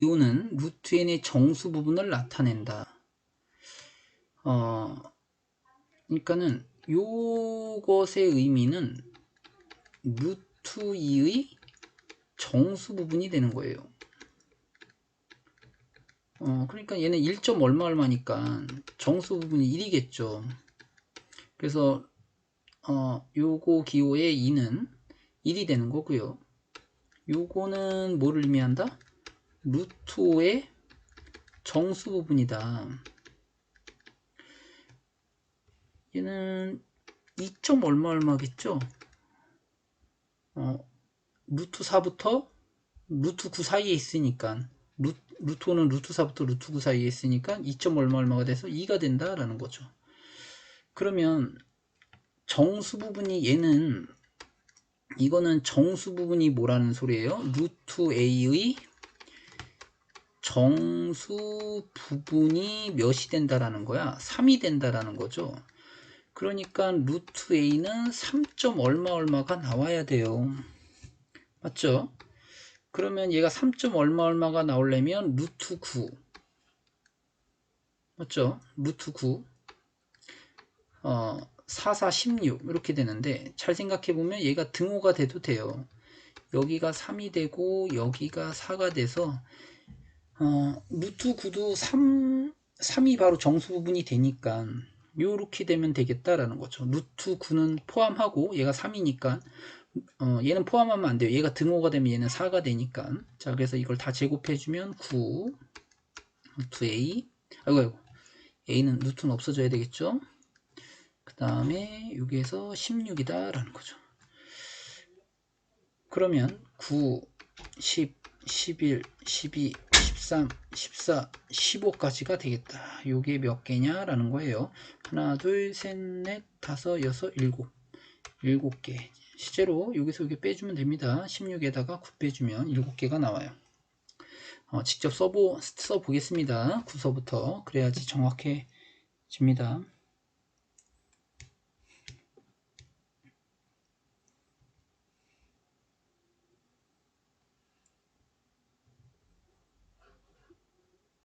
이오는 루트 n의 정수 부분을 나타낸다. 어, 그러니까는 요것의 의미는 루트 2의 정수 부분이 되는 거예요. 어, 그러니까 얘는 1점 얼마 얼마니까 정수 부분이 1이겠죠. 그래서 어, 요거 기호의 2는 1이 되는 거고요. 요거는 뭐를 의미한다? 루트 5의 정수 부분이다. 얘는 2점 얼마 얼마겠죠? 어, 루트 4부터 루트 9 사이에 있으니까 루, 루트 5는 루트 4부터 루트 9 사이에 있으니까 2점 얼마 얼마가 돼서 2가 된다라는 거죠. 그러면 정수 부분이 얘는 이거는 정수 부분이 뭐라는 소리예요? 루트 a의 정수 부분이 몇이 된다라는 거야? 3이 된다라는 거죠. 그러니까 루트 a는 3점 얼마 얼마가 나와야 돼요. 맞죠? 그러면 얘가 3점 얼마 얼마가 나오려면 루트 9 맞죠? 루트 9 어, 4, 4, 16 이렇게 되는데 잘 생각해 보면 얘가 등호가 돼도 돼요. 여기가 3이 되고 여기가 4가 돼서 어, 루트 9도 3, 3이 바로 정수 부분이 되니까 요렇게 되면 되겠다라는 거죠. 루트 9는 포함하고 얘가 3이니까 어, 얘는 포함하면 안 돼요. 얘가 등호가 되면 얘는 4가 되니까 자 그래서 이걸 다 제곱해주면 9 루트 A 아이고 아이고 A는 루트는 없어져야 되겠죠. 그 다음에 여기에서 16이다 라는 거죠. 그러면 9, 10, 11, 12, 13, 14, 15까지가 되겠다. 요게 몇 개냐? 라는 거예요. 하나, 둘, 셋, 넷, 다섯, 여섯, 일곱. 일곱 개. 실제로 여기서 여기 빼주면 됩니다. 16에다가 9 빼주면 7개가 나와요. 어, 직접 써보, 써보겠습니다. 구서부터. 그래야지 정확해집니다.